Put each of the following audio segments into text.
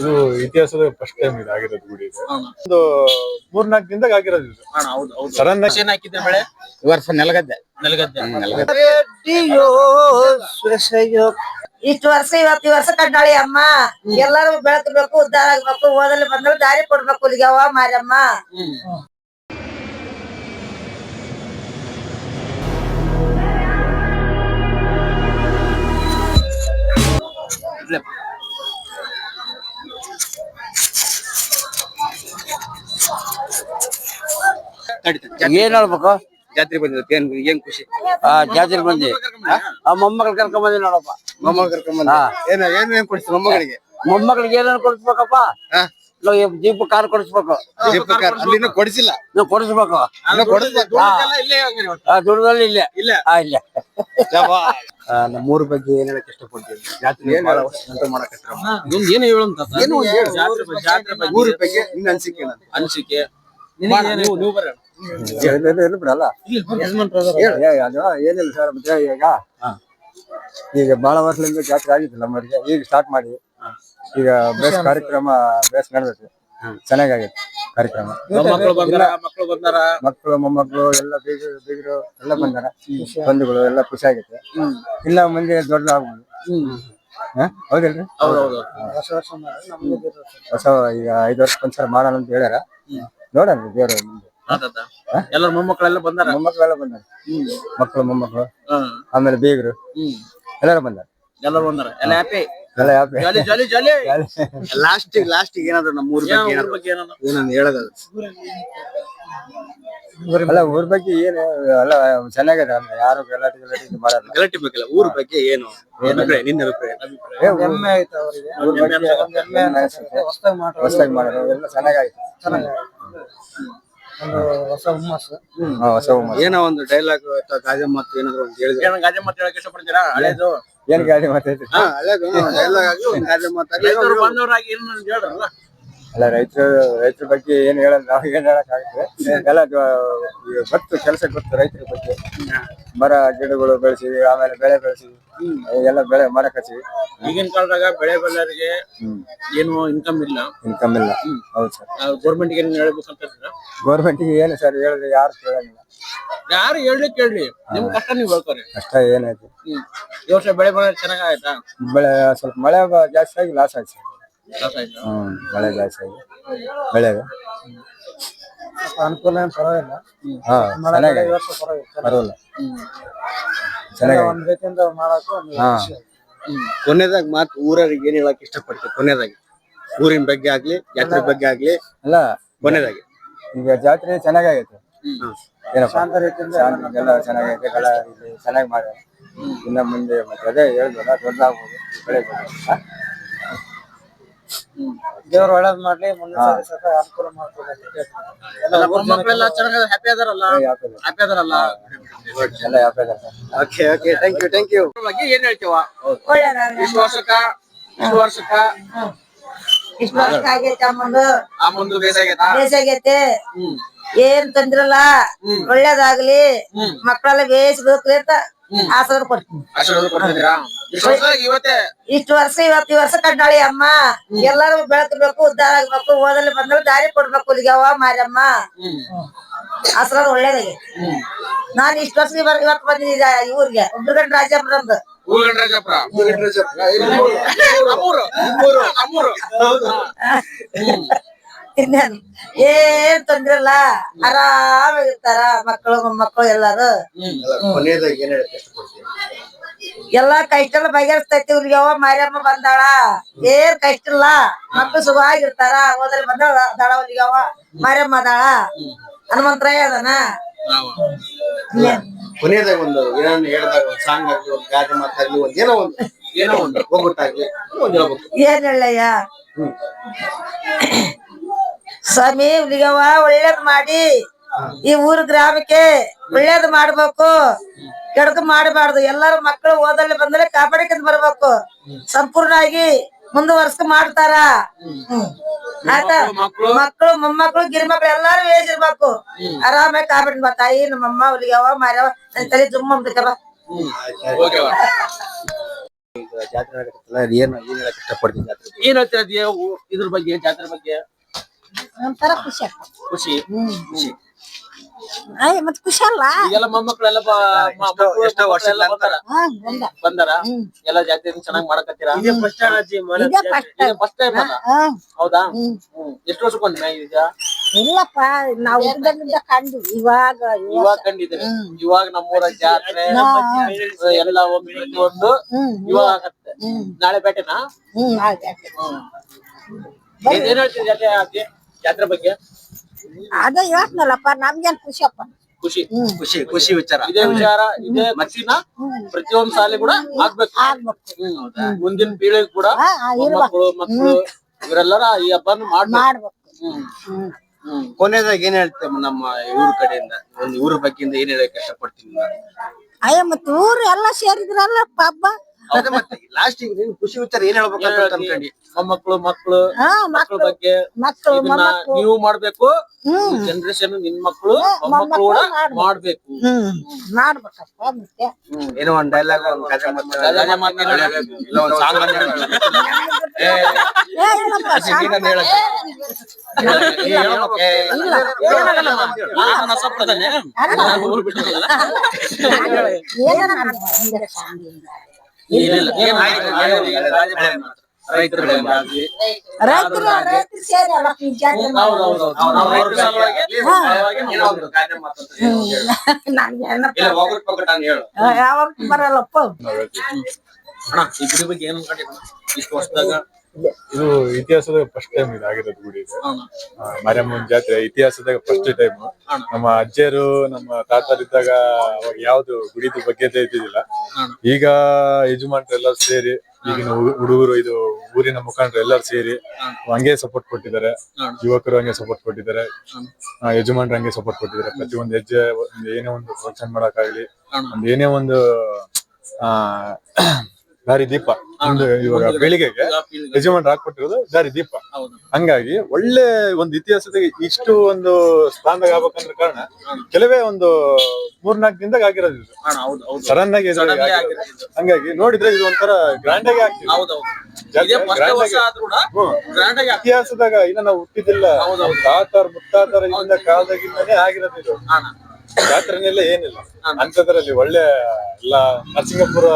ಇದು ಇತಿಹಾಸದ first time ಇದು ಆಗಿರೋದು ಗುಡಿ ಇದು. ಒಂದು ಮೂರ್ನಾಲ್ಕು ದಿನದಾಗ ಆಗಿರೋದು ಇದು. ಅಣ್ಣ ಹೌದು ಹೌದು. ಸಡನ್ ಏನ್ ಹಾಕಿದ್ರೆ ಬೆಳೆ ಈ ವರ್ಷ ನೆಲಗದ್ದೆ. ನೆಲಗದ್ದೆ. ಅಯ್ಯೋ ಇಷ್ಟು ವರ್ಷ ಇವತ್ತು ಈ ವರ್ಷ ಕಂಡಾಳಿ ಅಮ್ಮ. ಎಲ್ಲರೂ ಬೆಳಕಬೇಕು ಉದ್ದಾರ ಆಗ್ಬೇಕು ಓದಲ್ಲಿ ಬಂದ್ರೆ ದಾರಿ ಕೊಡ್ಬೇಕು ಇಲ್ಲಿಗವ್ವ ಮಾರಮ್ಮ. ಏನ್ ಹೇಳ್ಬೇಕು? ಜಾತ್ರೆ ಬಂದಿರುತ್ತೆ ಏನ್ ಏನ್ ಖುಷಿ? ಆ ಜಾತ್ರೆ ಬಂದಿ. ಆ ಮೊಮ್ಮಗಳು ಕರ್ಕೊಂಡ್ ಬಂದಿ ನೋಡಪ್ಪ. ಮೊಮ್ಮಗಳು ಕರ್ಕೊಂಡ್ ಬಂದ. ಏನ ಏನ್ ಏನ್ ಕೊಡ್ತೀವಿ ಮೊಮ್ಮಗಳಿಗೆ ಮೊಮ್ಮಗಳಿಗೆ ಏನೇನು ಕೊಡಿಸ್ಬೇಕಪ್ಪ? ಹಾ. ನಾವು ಜೀಪ್ ಕಾರ್ ಕೊಡಿಸ್ಬೇಕು. ಅಲ್ಲಿನೂ ಕೊಡಿಸಿಲ್ಲ. ನೀವು ಕೊಡಿಸ್ಬೇಕು. ದುಡ್ಡದಲ್ಲಿ ಇಲ್ಲೇ ಇಲ್ಲ. ಆ ಇಲ್ಲೇ. ನಮ್ಮೂರ ಬಗ್ಗೆ ಏನ್ ಹೇಳಕ್ ಇಷ್ಟಪಡ್ತೀನಿ ಜಾತ್ರೆ ಮಾಡಕ್ ಏನು ಹೇಳಂತ ಏನು ಜಾತ್ರೆ ಬಗ್ಗೆ ಜಾತ್ರೆ ಬಗ್ಗೆ. ಊರ ಬಗ್ಗೆ ನಿನ್ನ ಅನ್ಸಿಕೆ? ಅನ್ಸಿಕೆ. ನೀವು ನೀವು ಬರ್ರಿ ಬಿಡಲ್ಲ. ಅದು ಏನಿಲ್ಲ ಸರ್ ಮತ್ತೆ ಈಗ ಈಗ ಬಹಳ ವರ್ಷದಿಂದ ಜಾತ್ರೆ ಆಗಿತ್ತು ನಮ್ಮರಿಗೆ ಈಗ ಸ್ಟಾರ್ಟ್ ಮಾಡಿ. ಈಗ ಬೇಸ್ ಕಾರ್ಯಕ್ರಮ ಬೇಸ್ ನಡೆದೈತಿ. ಚೆನ್ನಾಗಾಗೈತಿ ಕಾರ್ಯಕ್ರಮ. ಮಕ್ಕಳು ಮೊಮ್ಮಕ್ಕಳು ಎಲ್ಲ ಬೀಗರು ಬೀಗರು ಎಲ್ಲ ಬಂದಾರ. ಬಂಧುಗಳು ಎಲ್ಲ ಖುಷಿ ಆಗೈತೆ. ಇಲ್ಲ ಮಂದಿ ದೊಡ್ಡ ಆಗ್ಬೋದು? ಹೌದಿಲ್ರಿ? ಹೊಸ ಈಗ ಐದು ವರ್ಷ ಒಂದ್ಸಲ ಮಾಡೋಣ ಅಂತ ಹೇಳ್ಯಾರ. ನೋಡೋಣ ದೇವ್ರ ಮುಂದೆ. ಎಲ್ಲರ ಮೊಮ್ಮಕ್ಕಳೆಲ್ಲ ಬಂದಾರ? ಮೊಮ್ಮಕ್ಕಳೆಲ್ಲ ಬಂದಾರ. ಮಕ್ಕಳು ಮೊಮ್ಮಕ್ಕಳು. ಹ್ಮ್ ಆಮೇಲೆ ಬೀಗರು. ಎಲ್ಲರೂ ಬಂದಾರ. ಎಲ್ಲರೂ ಬಂದಾರ? ಎಲ್ಲ happy jolly jolly jolly last last ಏನಾದ್ರು ನಮ್ಮ ಊರ್ ಬಗ್ಗೆ ಏನಾದ್ರು ಬಗ್ಗೆ ಏನೋ ಏನಂದ್ ಹೇಳೋದು? ಅಲ್ಲ ಊರ್ ಬಗ್ಗೆ ಏನು ಅಲ್ಲ ಚೆನ್ನಾಗಿದೆ ಅಂದ್ರೆ ಯಾರು ಗಲಾಟೆ ಗಲಾಟೆ ಇದು ಮಾಡಲ್ಲ. ಗಲಾಟೆ ಬೇಕಿಲ್ಲ ಊರ್ ಬಗ್ಗೆ ಏನು? ಅಭಿಪ್ರಾಯ ನಿನ್ನ ಅಭಿಪ್ರಾಯ. ಏ, ಊರ್- ಊರ್ ಬಗ್ಗೆ ಹೆಮ್ಮೆ. ಹೊಸ್ದಾಗಿ ಮಾಡೋದು ಎಲ್ಲ ಚೆನ್ನಾಗಾಯ್ತು. ಹೊಸ ಹುಮ್ಮಸ್ಸು. ಏನೋ ಒಂದು ಡೈಲಾಗ್ ಅಥವಾ ಗಾದೆ ಮಾತು ಏನಾದ್ರು ಒಂದು ಹೇಳಿದ್ರೆ. ಏನೋ ಗಾದೆ ಮಾತು ಹೇಳಕ್ ಇಷ್ಟಪಡ್ತೀರಾ? ಹಳೇದು? ಏನ್ ಗಾಡಿ ಮಾತಾಯ್ತು ಹಾ ಹಳೆದು. ಡೈಲಾಗ್ ಆಗಿ ಒಂದು ಗಾದೆ ಮಾತಾಗಿ ರೈತರು ಬಂದವರಾಗಿ ಏನು ಹೇಳ್ರಲ್ಲ ಅಲ್ಲ ರೈತರು ರೈತರ ಬಗ್ಗೆ ಏನ್ ಹೇಳಲ್ಲ ನಾವು ಏನ್ ಹೇಳಕ್ ಆಗುತ್ತೆ ಎಲ್ಲ ಈಗ ಗೊತ್ತು ಕೆಲಸ ಗೊತ್ತು ರೈತರ ಬಗ್ಗೆ. ಮರ ಗಿಡಗಳು ಬೆಳೆಸಿವಿ ಆಮೇಲೆ ಬೆಳೆ ಬೆಳೆಸಿವಿ. ಎಲ್ಲ ಬೆಳೆ ಮರ ಕಚ್ಚಿವಿ ಈಗಿನ ಕಾಲದಾಗ ಬೆಳೆ ಬೆಳೆಯವರಿಗೆ ಏನು ಇನ್ಕಮ್ ಇಲ್ಲ. ಇನ್ಕಮ್ ಇಲ್ಲ. ಹೌದು ಸರ್. ಗೌರ್ಮೆಂಟ್ ಏನ್ ಹೇಳ್ಬೇಕಂತ ಗೌರ್ಮೆಂಟ್ಗೆ ಏನು ಸರ್ ಹೇಳಿದ್ರೆ ಯಾರು ಕೇಳಂಗಿಲ್ಲ ಯಾರು ಹೇಳಿ ಕೇಳಿ ನಿಮ್ ಕಷ್ಟ ನೀವು ಹೇಳ್ತಾರೆ ಕಷ್ಟ ಏನಾಯ್ತು? ಈ ವರ್ಷ ಬೆಳೆ ಬೆಳೆ ಚೆನ್ನಾಗಾಯ್ತಾ ಬೆಳೆ ಸ್ವಲ್ಪ ಮಳೆ ಜಾಸ್ತಿ ಆಗಿ ಲಾಸ್ ಆಯ್ತು ಸರ್. ಹ್ಮ್ ಮಳೆ ಜಾಸ್ತಿ ಆಗಿ. ಬೆಳೆಗೆ ಅನುಕೂಲ ಏನು ಪರವಾಗಿಲ್ಲ. ಹಾ ಚೆನ್ನಾಗಿ ಪರವಾಗಿಲ್ಲ. ಚೆನ್ನಾಗಿ ಒಂದ್ ರೀತಿಯಿಂದ ಮಾಡಕ್ಕೂ ಒಂದು ಹಾ. ಕೊನೆದಾಗ ಮಾತು ಊರವ್ರಿಗೆ ಏನ್ ಹೇಳಕ್ ಇಷ್ಟಪಡ್ತೀವಿ ಕೊನೆದಾಗಿ. ಊರಿನ ಬಗ್ಗೆ ಆಗ್ಲಿ ಜಾತ್ರೆ ಬಗ್ಗೆ ಆಗ್ಲಿ. ಅಲ್ಲ. ಕೊನೆದಾಗಿ. ಈಗ ಜಾತ್ರೆ ಚೆನ್ನಾಗೈತೆ ಏನಪ್ಪ? ಎಲ್ಲ ಚೆನ್ನಾಗೈತೆ. ಕಳ ಇಲ್ಲಿ ಚೆನ್ನಾಗಿ ಮಾಡ್ಯಾರ. ಇನ್ನ ಮುಂದೆ ಮತ್ತೆ ಅದೇ ಹೇಳಿದ್ವಲ್ಲ ದೊಡ್ಡದಾಗ್ಬೋದು. ಹಾ? ದೇವ್ರು ಒಳ್ಳೇದ್ ಮಾಡ್ಲಿ ಮುಂದಿನ ಸಾರಿ ಅನುಕೂಲ ಚೆನ್ನಾಗ ಹ್ಯಾಪಿ ಅದಾರಲ್ಲ? ಹ್ಯಾಪಿ ಅದಾರಲ್ಲ ಎಲ್ಲ? Okay okay thank you thank you ಬಗ್ಗೆ ಏನ್ ಹೇಳ್ತೀವ? ಒಳ್ಳೇದಾಗ್ಲಿ. ಇಷ್ಟು ವರ್ಷಕ್ಕ ಇಷ್ಟು ವರ್ಷಕ್ಕ ಇಷ್ಟು ವರ್ಷ ಆಗೈತೆ ಅಮ್ಮಂದು ಆ ಮುಂದೆ ಬೇಸಾಗೈತಾ ಬೇಸಾಗೈತೆ ಹ್ಮ್. ಏನ್ ತಂದಿರಲ್ಲ? ಒಳ್ಳೇದಾಗ್ಲಿ. ಮಕ್ಕಳೆಲ್ಲ ಬೇಯಿಸ್ಬೇಕು ಅಂತ ಆಶೀರ್ವಾದ ಕೊಡ್ತೀನಿ. ಆಶೀರ್ವಾದ ಕೊಡ್ತಿದ್ದೀರಾ? ಇಷ್ಟು ವರ್ಷ ಇವತ್ತೇ? ಇಷ್ಟು ವರ್ಷ ಇವತ್ತು ಈ ವರ್ಷ ಕಂಡಾಳಿ ಅಮ್ಮ. ಎಲ್ಲರೂ ಬೆಳಕಬೇಕು ಉದ್ದಾರ ಆಗ್ಬೇಕು ಓದಲ್ಲಿ ಬಂದ್ರೆ ದಾರಿ ಕೊಡ್ಬೇಕು ಅವ ಮಾರಮ್ಮ ಆಶೀರ್ವಾದ ಒಳ್ಳೇದಾಗಿ ನಾನ್ ಇಷ್ಟು ವರ್ಷ ಇವತ್ ಇವತ್ತು ಬಂದಿದ್ದೆ ಈ ಊರಿಗೆ ಉಗ್ರಗಂಡ ರಾಜಾಪುರಂದು ಊರುಗಂಡ್ರಾಜಪುರ ನಮ್ಮೂರು ನಮ್ಮೂರು ನಮ್ಮೂರು ಇನ್ನೇನು ಏನ್ ತೊಂದ್ರೆ ಇಲ್ಲ ಆರಾಮಾಗಿರ್ತಾರ ಮಕ್ಕಳು ಮೊಮ್ಮಕ್ಕಳು ಎಲ್ಲಾರು. ಕೊನೆದಾಗಿ ಏನ್ ಹೇಳಕ್ ಇಷ್ಟಪಡ್ತೀವಿ ಎಲ್ಲಾ ಕಷ್ಟ ಎಲ್ಲ ಬಗೆಹರಿಸ್ತೈತಿ ಇವ್ರಿಗೆ. ಯಾವ ಮಾರಿಯಮ್ಮ ಬಂದಾಳ. ಏನ್ ಕಷ್ಟ ಇಲ್ಲ ಮಕ್ಕಳು ಸುಖವಾಗಿರ್ತಾರ. ಹೋದ್ರೆ ಬಂದಾಳ ದಾಳ ಅವ್ರಿಗೆ ಯಾವ ಮಾರಿಯಮ್ಮ ಅದಾಳ. ಹನುಮಂತರಾಯ ಅದಾನ. ಇನ್ನೇನ್? ಕೊನೆದಾಗ ಒಂದು ಏನನ್ನ ಹೇಳಿದಾಗ ಒಂದು ಸಾಂಗ್ ಆಗ್ಲಿ ಒಂದು ಗಾದೆ ಮಾತಾಗ್ಲಿ ಒಂದ್ ಏನೋ ಒಂದು ಏನೋ ಒಂದು ಹೋಗ್ಬಿಟ್ಟಾಗ್ಲಿ ಒಂದ್ ಹೇಳ್ಬೇಕು. ಏನ್ ಹೇಳಯ್ಯ? ಸ್ವಾಮಿ ಇವ್ರಿಗವ ಒಳ್ಳೇದ್ ಮಾಡಿ. ಈ ಊರ್ ಗ್ರಾಮಕ್ಕೆ ಒಳ್ಳೇದ್ ಮಾಡ್ಬೇಕು. ಕೆಡಕ ಮಾಡಬಾರ್ದು. ಎಲ್ಲಾರು ಮಕ್ಕಳು ಓದಲ್ಲಿ ಬಂದ್ರೆ ಕಾಪಾಡಿಕೊಂಡ್ ಬರ್ಬೇಕು. ಸಂಪೂರ್ಣ ಆಗಿ ಮುಂದುವರ್ಸ್ಕ ಮಾಡ್ತಾರ. ಆಯ್ತಾ? ಮಕ್ಕಳು ಮೊಮ್ಮಕ್ಕಳು ಗಿರಿಮಕ್ಳು ಎಲ್ಲಾರು ಇರ್ಬೇಕು. ಆರಾಮಾಗಿ ಕಾಪಾಡಿ ಬಾ ತಾಯಿ ನಮ್ಮಮ್ಮ ಹುಲಿಗವ ಮಾರ್ಯವ. ನನ್ ತಲೆ ಜುಮ್ಮ ಜಾತ್ರೆ ಏನ್ ಏನ್ ಹೇಳಕ್ ಇಷ್ಟಪಡ್ತೀನಿ ಜಾತ್ರೆ ಬಗ್ಗೆ? ಏನ್ ಹೇಳ್ತೀರ ಇದ್ರ ಬಗ್ಗೆ ಜಾತ್ರೆ ಬಗ್ಗೆ? ಒಂಥರ ಖುಷಿ ಆಗ್ತದೆ. ಖುಷಿ. ಖುಷಿ. ಅಯ್ಯ ಮತ್ ಖುಷಿ ಅಲ್ಲ. ಈಗೆಲ್ಲ ಮೊಮ್ಮಕ್ಳೆಲ್ಲ ಬ- ಮ- ಎಷ್ಟೋ- ಮಕ್ಳು- ಎಷ್ಟೋ ವರ್ಷದ ಮಕ್ಳೆಲ್ಲ ನಂತರ. ಬಂದಾರ? ಹಾ ಬಂದ. ಬಂದಾರ? ಎಲ್ಲ ಜಾತ್ರೆ ಚೆನ್ನಾಗಿ ಮಾಡಕತ್ತೀರಾ? ಇದೇ first ಈಗ ಫಸ್ಟ್ ಟೈಮ್ ಹಾ ಹೌದಾ? ಹ್ಮ್. ಎಷ್ಟು ವರ್ಷ ಬಂದ ಈಗ? ಇಲ್ಲಪ್ಪ ನಾವು ಕಂಡು ಇವಾಗ ಇವಾಗ ಇವಾಗ ಕಂಡಿದ್ದೀರಿ. ಇವಾಗ ನಮ್ಮೂರ ಜಾತ್ರೆ ಎಲ್ಲ ಒಂದು ಹ್ಮ್ ಇವಾಗ ಆಗತ್ತೆ. ನಾಳೆ ಬೇಟೆನಾ ಹ್ಮ್ ಏನ್ ಏನ್ ಹೇಳ್ತೀರಿ ಜಾತ್ರೆ ಆಗಿ? ಜಾತ್ರೆ ಬಗ್ಗೆ? ಅದೇ ಹೇಳ್ತನಲ್ಲಪ್ಪ ನಮ್ಗೇನ್ ಖುಷಿಯಪ್ಪ. ಖುಷಿ ಖುಷಿ ಖುಷಿ ವಿಚಾರ. ಇದೇ ವಿಚಾರ ಇದೇ ಮಚ್ಚಿನ ಪ್ರತಿಯೊಂದು ಸಾಲಿ ಕೂಡ ಆಗ್ಬೇಕು. ಮುಂದಿನ ಪೀಳಿಗೆ ಕೂಡ ಮಕ್ಕಳು ಮಕ್ಕಳು ಇವರೆಲ್ಲರ ಈ ಹಬ್ಬನ ಮಾಡ್ಬೇಕು. ಕೊನೆದಾಗ ಏನ್ ಹೇಳ್ತೇವೆ ನಮ್ಮ ಇವ್ರ ಕಡೆಯಿಂದ? ಒಂದು ಊರ ಬಗ್ಗೆ ಏನ್ ಹೇಳಕ್ ಇಷ್ಟಪಡ್ತೀನಿ? ಅಯ್ಯ ಮತ್ತೆ ಊರು ಎಲ್ಲ ಸೇರಿದ್ರಲ್ಲ ಹಬ್ಬ? ಅದೇ ಮತ್ತೆ ಲಾಸ್ಟ್ ಈಗ ನೀನ್ ಖುಷಿ ವಿಚಾರ ಏನ್ ಹೇಳ್ಬೇಕಂತ ಅನ್ಕೊಂಡಿ? ಮೊಮ್ಮಕ್ಳು ಮಕ್ಳು ಹಾ ಮಕ್ಕಳ ಮಕ್ಳು ಬಗ್ಗೆ ಮಕ್ಳು ಇದನ್ನ ನೀವು ಮಾಡ್ಬೇಕು ಹ್ಮ್ ಜನರೇಷನ್ ನಿನ್ ಮಕ್ಕಳು ಮೊಮ್ಮಕ್ಳು ಕೂಡ ಮಾಡ್ಬೇಕು. ಮಾಡ್ಬೇಕು ಹ್ಮ್ ಮಾಡ್ಬೇಕಪ್ಪ ಮತ್ತೆ ಏನೋ ಒಂದ್ ಡೈಲಾಗ್ ಒಂದ್ ಕಥೆ ಮತ್ತೆ ಕಥೆ ಮಾತು ಹೇಳ್ಬೇಕು. ಇಲ್ಲ ಒಂದ್ ಸಾಂಗ್ ಅಂತ ಹೇಳ್ಬೇಕು. ಏ, ಏ ಇಲ್ಲಪ್ಪ ಅಷ್ಟೇ ನೀನೊಂದ್ ಹೇಳಕ್ಕೆ. ನೀ ಹೇಳ್ಬೇಕು. ಏ, ಇಲ್ಲ. ಏನಾಗಲ್ಲ ಅಂತ ಹೇಳು. ನಾನು ಅಸಪ್ರಧಾನೆ. ನಾನು ಊರು ಬಿಟ್ಟಿಲ್ಲ. ಏನಾರ ಮಾಡ್ಬೋದು. ರೈತರ ಸೇರಿ ಅಲ್ಲ ಯಾವಾಗ ಬರಲ್ಲಪ್ಪ ಬಗ್ಗೆ ಏನ್ ಇಷ್ಟು ವರ್ಷದಾಗ ಇದು ಇತಿಹಾಸದಾಗ ಫಸ್ಟ್ ಟೈಮ್ ಇದಾಗಿರೋದು ಗುಡಿ ಇದು. ಮಾರಿಯಮ್ಮನ ಜಾತ್ರೆ ಇತಿಹಾಸದಾಗ ಫಸ್ಟ್ ಟೈಮ್ ನಮ್ಮ ಅಜ್ಜಿಯರು ನಮ್ಮ ತಾತರಿದ್ದಾಗ ಅವಾಗ ಯಾವ್ದು ಗುಡಿದು ಬಗ್ಗೆ ಇದ್ದಿದ್ದಿಲ್ಲ ಈಗ ಯಜಮಾನ್ರು ಎಲ್ಲ ಸೇರಿ ಈಗಿನ ಹುಡುಗರು ಇದು ಊರಿನ ಮುಖಂಡರು ಎಲ್ಲರೂ ಸೇರಿ ಹಂಗೆ ಸಪೋರ್ಟ್ ಕೊಟ್ಟಿದ್ದಾರೆ. ಯುವಕರು ಹಂಗೆ ಸಪೋರ್ಟ್ ಕೊಟ್ಟಿದ್ದಾರೆ. ಯಜಮಾನ್ರು ಹಂಗೆ ಸಪೋರ್ಟ್ ಕೊಟ್ಟಿದ್ದಾರೆ. ಹೆಜ್ಜೆ ಒಂದು ಏನೇ ಒಂದು ಫಂಕ್ಷನ್ ಮಾಡಕ್ಕಾಗ್ಲಿ ಒಂದ್ ಏನೇ ಒಂದು ಆ ದಾರಿ ದೀಪ ಒಂದು ಇವಾಗ ಬೆಳಿಗ್ಗೆಗೆ ಯಜಮಾನ್ರು ಹಾಕೊಟ್ಟಿರೋದು ದಾರಿ ದೀಪ. ಹೌದು. ಹಂಗಾಗಿ ಒಳ್ಳೆ ಒಂದು ಇತಿಹಾಸದಾಗ ಇಷ್ಟು ಒಂದು ಸ್ಥಾನದಾಗ ಆಗ್ಬೇಕಂದ್ರ ಕಾರಣ ಕೆಲವೇ ಒಂದು ಮೂರ್ನಾಲ್ಕು ದಿನದಾಗ ಆಗಿರೋದು ಇದು. ಸಡನ್ ಆಗಿ. ಹಂಗಾಗಿ ನೋಡಿದ್ರೆ ಇದು ಒಂಥರ ಗ್ರ್ಯಾಂಡ್ ಆಗಿ ಆಗ್ತಿದೆ. ಇತಿಹಾಸದಾಗ ಇನ್ನ ನಾವು ಹುಟ್ಟಿದಿಲ್ಲ. ತಾತಾರ ಮುತ್ತಾತರ ಇಂದ ಕಾಲದಾಗಿಂದನೇ ಆಗಿರೋದು ಇದು. ಜಾತ್ರೆನೆಲ್ಲ ಏನಿಲ್ಲ. ಅಂತದ್ರಲ್ಲಿ ಒಳ್ಳೆ ಎಲ್ಲ ನರಸಿಂಗಪುರ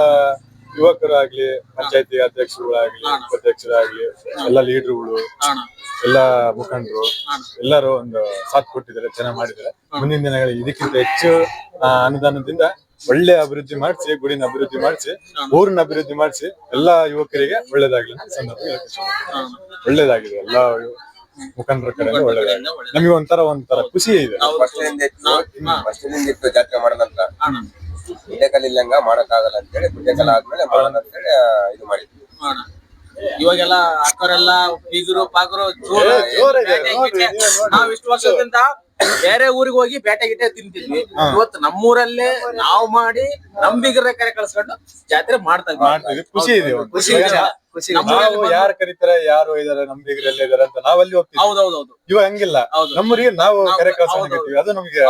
ಯುವಕರಾಗ್ಲಿ ಪಂಚಾಯತಿ ಅಧ್ಯಕ್ಷರುಗಳಾಗ್ಲಿ ಉಪಾಧ್ಯಕ್ಷರಾಗ್ಲಿ ಎಲ್ಲ ಲೀಡರ್ಗಳು ಅಣ್ಣ ಎಲ್ಲ ಮುಖಂಡರು ಎಲ್ಲರೂ ಒಂದು ಸಾಥ್ ಕೊಟ್ಟಿದ್ದಾರೆ ಚೆನ್ನಾಗಿ ಮಾಡಿದ್ದಾರೆ. ಮುಂದಿನ ದಿನಗಳಲ್ಲಿ ಇದಕ್ಕಿಂತ ಹೆಚ್ಚು ಅನುದಾನದಿಂದ ಒಳ್ಳೆ ಅಭಿವೃದ್ಧಿ ಮಾಡಿಸಿ ಗುಡಿನ ಅಭಿವೃದ್ಧಿ ಮಾಡಿಸಿ ಊರಿನ ಅಭಿವೃದ್ಧಿ ಮಾಡಿಸಿ ಎಲ್ಲಾ ಯುವಕರಿಗೆ ಒಳ್ಳೇದಾಗ್ಲಿ ಅಂತ ಸಂದರ್ಭ ಒಳ್ಳೇದಾಗಿದೆ ಎಲ್ಲಾ ಮುಖಂಡರ ಕಡೆ ಒಳ್ಳೇದಾಗಿದೆ. ನಮಗೆ ಒಂಥರ ಒಂಥರ ಖುಷಿ ಇದೆ. ಜಾತ್ರೆ ಗುಡ್ಡೆಕಲ್ ಇಲ್ಲಂಗ ಮಾಡಕ್ಕಾಗಲ್ಲ ಅಂತೇಳಿ ಗುಡ್ಡೆಕಲ್ ಆದ್ಮೇಲೆ ಮಾಡೋಣ ಅಂತೇಳಿ ಇದು ಮಾಡಿದ್ವಿ ಅಣ್ಣ ಇವಾಗೆಲ್ಲ ಅಕ್ಕರೆಲ್ಲ ಬೀಗರು ಪಾಕರು ಜೋರ ನಾವ್ ಇಷ್ಟು ವರ್ಷದಿಂದ ಬೇರೆ ಊರಿಗೆ ಹೋಗಿ ಬೇಟೆ ಗಿಟೆ ತಿಂತಿದ್ವಿ ಇವತ್ತು ನಮ್ಮೂರಲ್ಲೇ ನಾವು ಮಾಡಿ ನಮ್ ಬೀಗರ ಕರೆ ಕಳ್ಸ್ಕೊಂಡು ಜಾತ್ರೆ ಮಾಡ್ತಾ ಇದ್ವಿ. ಖುಷಿ ಇದೆ. ಖುಷಿ. ನಾವು ಯಾರು ಕರೀತಾರೆ ಯಾರು ಇದಾರೆ ನಮ್ ಬೀಗರೆಲ್ಲ ಇದಾರೆ ಅಂತ ನಾವಲ್ಲಿ ಹೋಗ್ತೀವಿ. ಹೌದು ಇವಾಗ ಹಂಗಿಲ್ಲ. ಹೌದು. ನಮ್ಮೂರಿಗೆ ನಾವು ನಾವು- ಕರೆ. ಹೋಗ್ತೀವಿ. ಅದು ನಮ್ಗೆ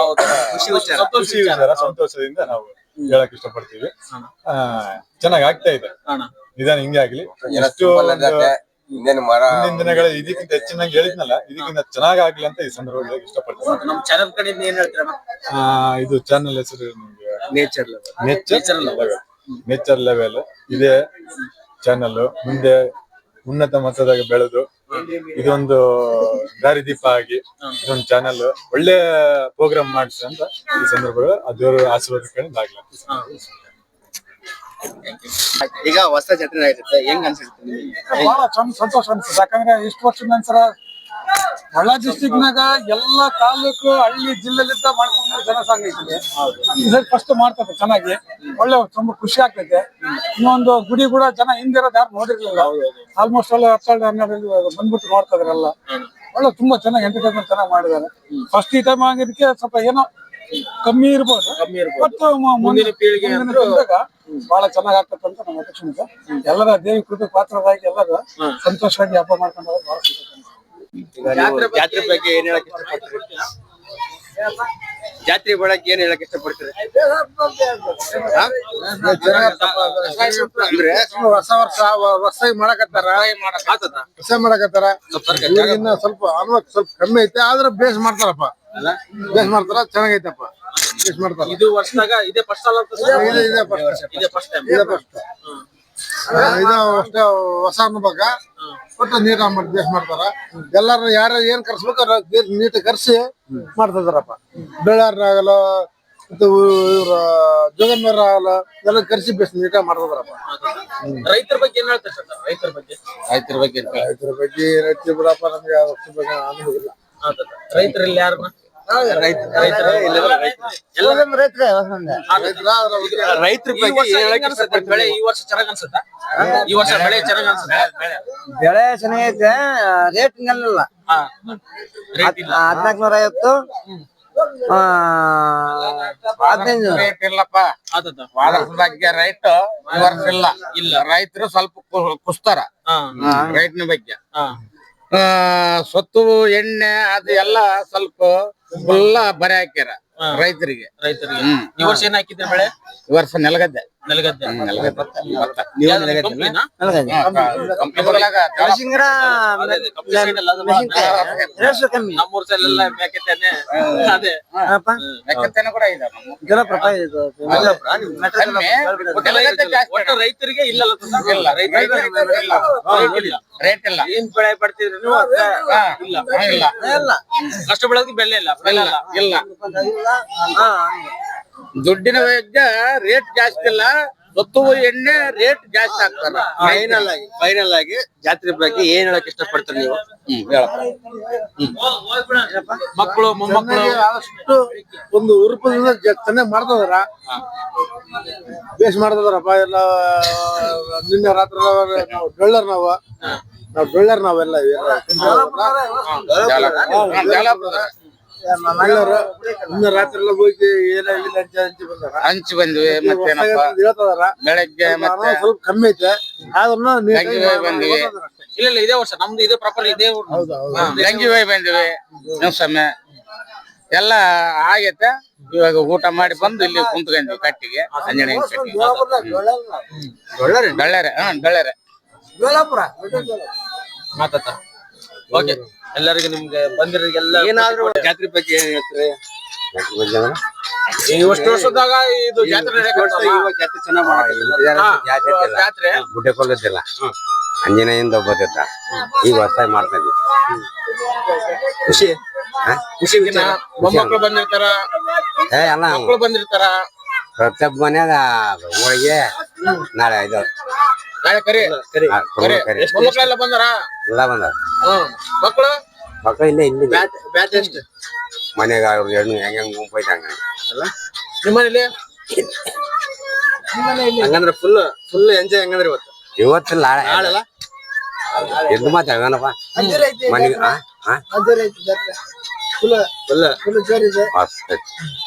ಖುಷಿ ಸಂತೋಷದಿಂದ ನಾವು. ಹೇಳಕ್ ಇಷ್ಟಪಡ್ತೀವಿ. ಆ, ಚೆನ್ನಾಗ್ ಆಗ್ತಾ ಇದೆ. ಅಣ್ಣ ನಿಧಾನ ಹಿಂಗೆ ಆಗ್ಲಿ. ಎಷ್ಟು ಇನ್ನೇನು ಮರ ಮುಂದಿನ ದಿನಗಳ ಇದಕ್ಕಿಂತ ಹೆಚ್ಚಿನಾಗಿ ಹೇಳಿದ್ನಲ್ಲ ಇದಕ್ಕಿಂತ ಚೆನ್ನಾಗ್ ಆಗ್ಲಿ ಅಂತ ಈ ಸಂದರ್ಭದಲ್ಲಿ ಇಷ್ಟಪಡ್ತೀನಿ. ನಮ್ಮ ಚಾನಲ್ ಏನ್ ಹೇಳ್ತೀರ ಆ, ಇದು ಚಾನಲ್ ಹೆಸರು ನಿಮ್ಗೆ nature nature level nature level ಇದೇ ಚಾನಲ್ ಮುಂದೆ ಉನ್ನತ ಮಟ್ಟದಾಗ ಬೆಳೆದು ಇದೊಂದು ದಾರಿದೀಪ ಆಗಿ ಇದೊಂದು ಚಾನೆಲ್ ಒಳ್ಳೆ ಪ್ರೋಗ್ರಾಮ್ ಮಾಡಿಸಿ ಅಂತ ಈ ಸಂದರ್ಭಗಳು ಅದರ ಆಶೀರ್ವಾದ ಆಗ್ಲಿ ಈಗ ಹೊಸ ಜಾತ್ರೆ ಆಗಿರುತ್ತೆ ಹೆಂಗ್ ಅನ್ಸುತ್ತೆ ನಿಮ್ಗೆ? ಬಹಳ ಚಂದ ಸಂತೋಷ ಅನ್ಸುತ್ತೆ. ಯಾಕಂದ್ರೆ ಇಷ್ಟು ವರ್ಷದ ನಂತರ ಬಳ್ಳಾರಿ ಡಿಸ್ಟಿಕ್ ನಾಗ ಎಲ್ಲ ತಾಲೂಕು ಹಳ್ಳಿ ಜಿಲ್ಲೆಲಿಂದ ಮಾಡ್ಕೊಂಡು ಜನಸಂಘ ಐತಿ. ಸರಿ ಫಸ್ಟ್ ಮಾಡ್ತದೆ ಚೆನ್ನಾಗಿ. ಒಳ್ಳೆ ತುಂಬಾ ಖುಷಿ ಆಗ್ತೈತೆ. ಇನ್ನೊಂದು ಗುಡಿ ಕೂಡ ಜನ ಹಿಂದಿರೋದು ಯಾರು ನೋಡಿರ್ಲಿಲ್ಲ. ಆಲ್ಮೋಸ್ಟ್ ಎಲ್ಲ ಹತ್ತೆರಡು ಹನ್ನೆರಡು ಬಂದ್ಬಿಟ್ಟು ನೋಡ್ತಾ ಒಳ್ಳೆ ತುಂಬಾ ಚೆನ್ನಾಗಿ ಎಂಟರ್ಟೈನ್ಮೆಂಟ್ ಚೆನ್ನಾಗಿ ಮಾಡಿದ್ದಾರೆ. ಫಸ್ಟ್ ಈ ಟೈಮ್ ಆಗಿದ್ದಕ್ಕೆ ಸ್ವಲ್ಪ ಏನೋ ಕಮ್ಮಿ ಇರ್ಬೋದು. ಮತ್ತು ಮುಂದಿನ ಪೀಳಿಗೆ ಬಹಳ ಚೆನ್ನಾಗ್ ಆಗ್ತದೆ ಅಂತ ನಮ್ಮ ಅಪೇಕ್ಷೆ. ಎಲ್ಲರ ದೇವಿ ಕೃಪೆ ಪಾತ್ರರಾಗಿ ಎಲ್ಲರೂ ಸಂತೋಷವಾಗಿ ಹಬ್ಬ ಮಾಡ್ಕೊಂಡು ಬಹಳ ಸಂತೋಷ. ಈಗ ನೀವು ಜಾತ್ರೆ ಬಗ್ಗೆ ಏನ್ ಹೇಳಕ್ ಇಷ್ಟಪಡ್ತೀರಿ? ಜಾತ್ರೆ ಬಳಕೆ ಏನ್ ಹೇಳಕ್ ಇಷ್ಟಪಡ್ತೀರಿ? ಅಂದ್ರೆ ಹೊಸ ವರ್ಷ ಹೊಸ ಮಾಡಕತ್ತಾರ? ಆತದ ಹೊಸ ಮಾಡಕತ್ತಾರ? ಇವಾಗಿನ್ನ ಸ್ವಲ್ಪ ಅನ್ವಕ್ ಸ್ವಲ್ಪ ಕಮ್ಮಿ ಐತೆ ಆದ್ರೆ ಬೇಸ್ ಮಾಡ್ತಾರಪ್ಪ. ಬೇಸ್ ಮಾಡ್ತಾರ ಚೆನ್ನಾಗೈತಪ್ಪ. ಬೇಸ್ ಮಾಡ್ತಾರ. ಇದು ವರ್ಷದಾಗ ಇದೇ ಫಸ್ಟ್ ಅಲ್ಲ ಇದೇ- ಇದೆ first. ಇದೇ ಫಸ್ಟ್ ಟೈಮ್ ಇದೆ first. ಇದು ಅಷ್ಟೇ ಹೊಸ ಅನ್ಬೇಕ ಒಟ್ಟು ನೀಟಾಗಿ ಮಾಡಿ ಬೇಸ್ ಮಾಡ್ತಾರ. ಎಲ್ಲಾರು ಯಾರು ಏನ್ ಕರ್ಸ್ಬೇಕು ನೀಟ್ ಕರ್ಸಿ ಮಾಡ್ತಿದಾರಪ್ಪ. ಬೆಳ್ಳಾರ್ನಾಗಲ್ಲ ಮತ್ತು ಇವ್ರ ಜಗನ್ಮರ ಆಗಲ್ಲ ಎಲ್ಲ ಕರ್ಸಿ ಬೇಸ್ ನೀಟಾಗಿ ಮಾಡ್ತಿದಾರಪ್ಪ. ರೈತರ ಬಗ್ಗೆ ಏನ್ ಹೇಳ್ತಾರೆ ಸರ್ ರೈತರ ಬಗ್ಗೆ? ರೈತರ ಬಗ್ಗೆ ರೈತರ ಬಗ್ಗೆ ರೈತ ಬಿಡಪ್ಪ ನಮ್ಗೆ ಅದ್ರ ಬಗ್ಗೆ ಅನುಭವ ಆತದ ರೈತರಲ್ಲಿ ಯಾರನ್ನ? ರೈತರ? ಬೆಳೆ ಈ ವರ್ಷ ಚೆನ್ನಾಗ್ ಅನ್ಸುತ್ತಾ? ಈ ವರ್ಷ ಬೆಳೆ ಚೆನ್ನಾಗ್ ಅನ್ಸುತ್ತೆ? ಬೆಳೆ ಚೆನ್ನಾಗೈತೆ. ರೇಟ್ ನಿಲ್ಲ ಹದಿನಾಲ್ಕು ನೂರ ಐವತ್ತು ಆ, ಹದಿನೈದು. ರೇಟ್ ಇಲ್ಲಪ್ಪ. ಬಗ್ಗೆ ರೈಟ್ ಈ ವರ್ಷ ಇಲ್ಲ. ಇಲ್ಲ. ರೈತರು ಸ್ವಲ್ಪ ಕುಸ್ತಾರ. ಹಾ. ರೈತನ ಬಗ್ಗೆ. ಹಾ. ಆ, ಸೊತ್ತು ಎಣ್ಣೆ ಅದು ಎಲ್ಲ ಸ್ವಲ್ಪ ಫುಲ್ಲ ಬರೆ ಹಾಕ್ಯಾರ ರೈತರಿಗೆ. ರೈತರಿಗೆ. ಈ ವರ್ಷ ಏನ್ ಹಾಕಿದ್ರೆ ಬೆಳೆ? ಈ ವರ್ಷ ನೆಲಗದ್ದೆ. ನೆಲಗದ್ದೆ. ನಮ್ಮೂರ್ ಸೈಡ್ ಎಲ್ಲ ಮೇಕೆತ್ತೇನೆ ಅದೇ. ಕೂಡ ಇದೆ ಒಟ್ಟು ರೈತರಿಗೆ ಇಲ್ಲ ಇಲ್ಲ ರೈತರಿಗೆ ಇಲ್ಲ. ಇಲ್ಲ. ರೇಟ್ ಇಲ್ಲ. ಏನ್ ಬೆಳೆ ಪಡ್ತಿದ್ರು ನೀವು ಅದ್ಕ ಇಲ್ಲ. ಇಲ್ಲ ಇಲ್ಲ. ಕಷ್ಟ ಬೆಳೆದಕ್ಕೆ ಬೆಲೆ ಇಲ್ಲ. ಇಲ್ಲ ಇಲ್ಲ ಇಲ್ಲ. ದುಡ್ಡಿನ ವೈದ್ಯ ರೇಟ್ ಜಾಸ್ತಿ ಇಲ್ಲ. ಸೊತ್ತು ಎಣ್ಣೆ ರೇಟ್ ಜಾಸ್ತಿ ಆಗ್ತಾರ. ಫೈನಲ್ ಆಗಿ ಫೈನಲ್ ಆಗಿ ಜಾತ್ರೆ ಬಗ್ಗೆ ಏನ್ ಹೇಳಕ್ ಇಷ್ಟಪಡ್ತೀರಿ ನೀವು? ಮಕ್ಕಳು ಮೊಮ್ಮಕ್ಕಳು. ಅಷ್ಟು ಒಂದು ಉರುಪದಿಂದ ಚೆನ್ನಾಗಿ ಮಾಡ್ತದಾರ ಬೇಸ್ ಮಾಡ್ತದಾರಪ್ಪ ಎಲ್ಲ ನಿನ್ನೆ ರಾತ್ರಿ ನಾವು ಡೊಳ್ಳರ್ ನಾವು. ನಾವು ಡೊಳ್ಳರ್ ನಾವೆಲ್ಲ ಡೊಳ್ಳರ್ ರಾತ್ರಿ ಎಲ್ಲ ಹೋಗಿ ಹಂಚಿ ಹಂಚಿ ಬಂದಾರ. ಹಂಚಿ ಬಂದ್ವಿ ಮತ್ತೇನಪ್ಪ? ಹೇಳ್ತದಾರ ಬೆಳಗ್ಗೆ ಮತ್ತೆ ಸ್ವಲ್ಪ ಕಮ್ಮಿ ಐತೆ. ಆದ್ರೂ ಬಂದ್ವಿ. ಇಲ್ಲ ಇಲ್ಲ ಇದೇ ವರ್ಷ. ನಮ್ದು ಇದೇ ಪ್ರಾಪರ್ ಇದೇ ಊರು. ಹಾ. ಗಂಗಿ ಬಾಯಿ ಬಂದ್ವಿ. ಸಮಯ ಎಲ್ಲ ಆಗೈತೆ. ಇವಾಗ ಊಟ ಮಾಡಿ ಬಂದು ಇಲ್ಲಿ ಕುಂತ್ಕೊಂಡ್ವಿ ಕಟ್ಟಿಗೆ ಅಂಜನೇಯ ಕಟ್ಟಿಗೆ. ಡಳ್ಳರೆ ಹಾ ಬೆಳ್ಳಾರ ಮಾತಾತ ಓಕೆ ಎಲ್ಲರಿಗೂ ನಿಮ್ಗೆ ಬಂದಿರೋರಿಗೆಲ್ಲ ಏನಾದ್ರೂ ಜಾತ್ರೆ ಬಗ್ಗೆ ಏನ್ ಹೇಳ್ತೀರಿ? ಈ ವರ್ಷ ವರ್ಷದಾಗ ಇದು ಜಾತ್ರೆ? ಜಾತ್ರೆ ಚೆನ್ನಾಗಿ ಹಾ, ಜಾತ್ರೆ ಗುಡ್ಡೆ ಕೊಲ್ಲದಿಲ್ಲ ಅಂಜನೇಯಿಂದ ಒಬ್ಬತ್ತಿದ್ದ ಈಗ ಹೊಸದಾಗಿ ಮಾಡ್ತಾ ಇದ್ವಿ. ಖುಷಿ. ಖುಷಿ ಮೊಮ್ಮಕ್ಳು ಬಂದಿರ್ತಾರ? ಏ ಎಲ್ಲ ಮಕ್ಕಳು ಬಂದಿರ್ತಾರ? ಪ್ರತಿಯೊಬ್ಬ ಮನ್ಯಾಗ ಹೋಳಿಗೆ ನಾಳೆ ಇದು ಮೊಮ್ಮಕ್ಳೆಲ್ಲ ಬಂದಾರ? ಎಲ್ಲ ಬಂದ ಹ್ಮ್ ಮಕ್ಕಳು ಮಕ್ಕಳು ಇಲ್ಲೇ ಇಲ್ಲಿ ಬ್ಯಾಚ್ ಎಷ್ಟು? ಮನೆಗೆ ಅವ್ರ ಹೆಣ್ಣು ಹೆಂಗ ಹೆಂಗ್ ಐತೆ ಹಂಗ ನಿಮ್ಮನೇಲಿ? ಹಂಗಂದ್ರೆ ಫುಲ್ ಫುಲ್ ಎಂಜಾಯ್ ಹಂಗಂದ್ರೆ ಇವತ್ತು. ಇವತ್ತಿಲ್ಲ ನಾಳೆ. ನಾಳೆಲ್ಲ ಎದ್ದು ಮಾತಾಡೋಣಪ್ಪ ಮನೆಗೆ ಆ ಆ? ಫುಲ್ ಮಸ್ತ್ ಇದೆ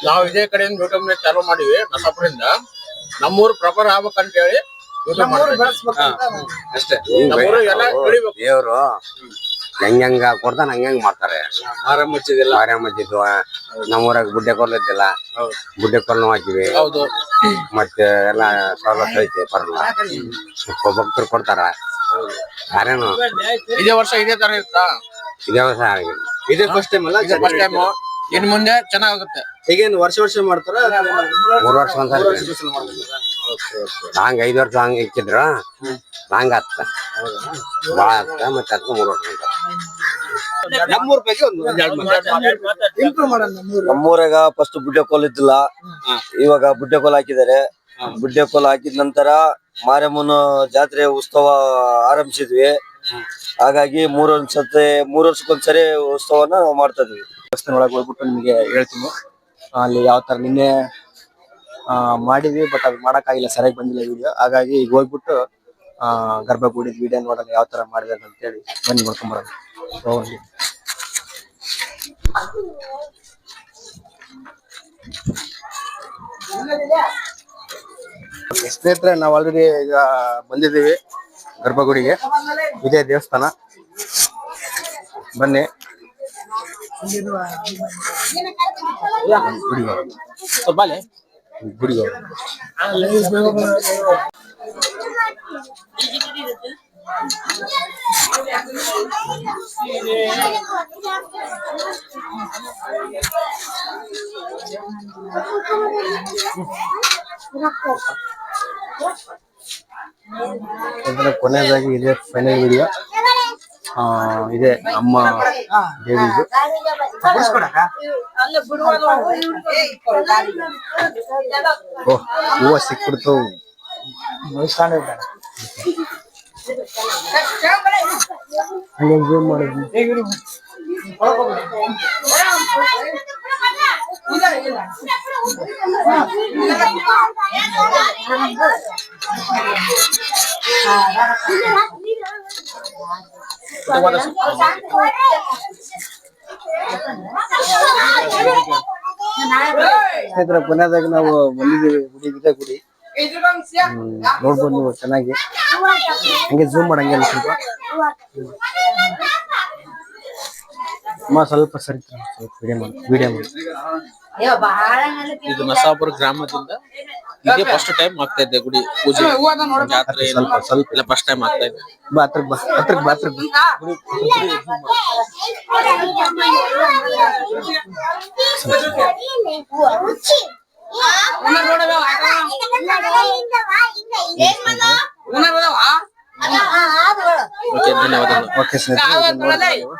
ನಾವು ಇದೇ ಕಡೆಯಿಂದ ಯೂಟ್ಯೂಬ್ ಚಾಲೂ ಮಾಡಿವಿ ಬಸಾಪುರಿಂದ ನಮ್ಮೂರು ಪ್ರಾಪರ್ ಆಗ್ಬೇಕಂತ ಹೇಳಿ ಅಷ್ಟೇ. ನಮ್ಮೂರು ಎಲ್ಲ ಬೆಳಿಬೇಕು. ದೇವ್ರು ಹೆಂಗ್ ಹೆಂಗ ಕೊಡ್ತಾನ ಹಂಗ ಹೆಂಗ್ ಮಾಡ್ತಾರೆ? ಆರಾಮ್ ಮುಚ್ಚಿದಿಲ್ಲ ಮಾರ್ಯಾಮಜ್ಜಿದ್ದು ನಮ್ಮೂರಾಗ ಗುಡ್ಡೆ ಕೊರ್ಲಿದ್ದಿಲ್ಲ ಗುಡ್ಡೆ ಕೊರ್ಲು ಹಾಕಿವಿ. ಹೌದು. ಮತ್ತೆ ಎಲ್ಲ ಸವಲತ್ತು ಐತಿ ಪರಲ್ಲ ಭಕ್ತರು ಕೊಡ್ತಾರ. ಯಾರೇನು? ಇದೇ ವರ್ಷ ಇದೇ ತರ ಇರುತ್ತಾ ಇದೇ ವರ್ಷ ಆಗಿಲ್ಲ. ಇದೇ ಫಸ್ಟ್ ಟೈಮ್ ಅಲ್ಲ? ಫಸ್ಟ್ ಟೈಮ್ ಇನ್ ಮುಂದೆ ಚೆನ್ನಾಗುತ್ತೆ. ಈಗೇನು ವರ್ಷ ವರ್ಷ ಮಾಡ್ತಾರ? ಮೂರ್ ವರ್ಷ ಒಂದ್ಸಲ ಹಂಗ ಐದ್ ವರ್ಷ ಹಂಗ ಇಕ್ಕಿದ್ರ ನಾಂಗ್ ಹತ್ತ. ಬಾಳ ಹತ್ತ ಮತ್ತೆ ಹತ್ತ ಮೂರ್ ವರ್ಷ ಅಂತ ನಮ್ಮೂರ್ ಬಗ್ಗೆ ಒಂದು ಇಂಪ್ರೂವ್ ಮಾಡೋಣ ನಮ್ಮೂರು. ನಮ್ಮೂರಾಗ ಫಸ್ಟ್ ಬುಡ್ಡೆ ಕೋಲ್ ಇದ್ದಿಲ್ಲ. ಇವಾಗ ಬುಡ್ಡೆ ಕೋಲ್ ಹಾಕಿದ್ದಾರೆ. ಬುಡ್ಡೆ ಕೋಲ್ ಹಾಕಿದ ನಂತರ ಮಾರಮ್ಮನ ಜಾತ್ರೆ ಉತ್ಸವ ಆರಂಭಿಸಿದ್ವಿ. ಹಾಗಾಗಿ ಮೂರ್ ವರ್ಷ ಮೂರ್ ವರ್ಷಕ್ಕೊಂದ್ಸರಿ ಉತ್ಸವನ ನಾವು ಮಾಡ್ತಾ ಇದ್ವಿ. ದೇವಸ್ಥಾನ ಒಳಗೆ ಹೋಗ್ಬಿಟ್ಟು ನಿಮಗೆ ಹೇಳ್ತೀನಿ. ಅಲ್ಲಿ ಯಾವ ತರ ನಿನ್ನೆ ಮಾಡಿದ್ವಿ ಬಟ್ ಅದು ಮಾಡೋಕ್ಕಾಗಿಲ್ಲ, ಸರಿಯಾಗಿ ಬಂದಿಲ್ಲ ವಿಡಿಯೋ ಹಾಗಾಗಿ ಈಗ ಹೋಗ್ಬಿಟ್ಟು ಗರ್ಭ ಗರ್ಭಗುಡಿ ವಿಡಿಯೋ ನೋಡೋಣ ಯಾವ ತರ ಮಾಡಿದಾರೆ ಅಂತ ಹೇಳಿ ಬನ್ನಿ ನೋಡ್ಕೊಂಬರೋಣ. ಹೋಗಿ ಸ್ನೇಹಿತರೆ, ನಾವು ಆಲ್ರೆಡಿ ಈಗ ಬಂದಿದ್ದೀವಿ ಗರ್ಭಗುಡಿಗೆ. ಇದೇ ದೇವಸ್ಥಾನ. ಬನ್ನಿ. ಸ್ವಲ್ಪ ಅಲ್ಲೇ ಇದರ ಕೊನೆಯದಾಗಿ ಇದೆ ಫೈನಲ್ ವಿಡಿಯೋ ಆ ಇದೆ ಅಮ್ಮ ದೇವಿದು ಓಹ್ ಹೂವ ಸಿಕ್ಬಿಡ್ತು. ಜೂಮ್ ಮಾಡಿದ್ವಿ ಸ್ನೇಹಿತರೆ ಕೊನೆಯದಾಗಿ ನಾವು ಬಂದಿದ್ದೀವಿ ಗುಡಿ ಇದೆ ಗುಡಿ ನೋಡ್ಬೋದು ನೀವು ಚೆನ್ನಾಗಿ. ಹಂಗೆ ಜೂಮ್ ಮಾಡಂಗೆ ಅಲ್ಲ ಸ್ವಲ್ಪ? ಅಮ್ಮ ಸ್ವಲ್ಪ ಸರಿ ವಿಡಿಯೋ ಮಾಡಿ ವಿಡಿಯೋ ಮಾಡಿ. ಇದು ಮಸಾಪುರ ಗ್ರಾಮದಿಂದ ಇದೇ ಫಸ್ಟ್ ಟೈಮ್ ಆಗ್ತಾ ಇದೆ ಗುಡಿ ಪೂಜೆ ಜಾತ್ರೆ ಏನು ಸ್ವಲ್ಪ ಸ್ವಲ್ಪ ಇಲ್ಲ ಫಸ್ಟ್ ಟೈಮ್ ಆಗ್ತಾ ಇದೆ ಬಾ ಹತ್ರಕ್ ಬಾ ಹತ್ರಕ್ ಬಾ ಹತ್ರಕ್ ಬಾ ಓಕೆ ಧನ್ಯವಾದಗಳು ಓಕೆ ಸ್ನೇಹಿತರೆ ಇದನ್ನ ನೋಡ್ಬೋದು ನೀವು.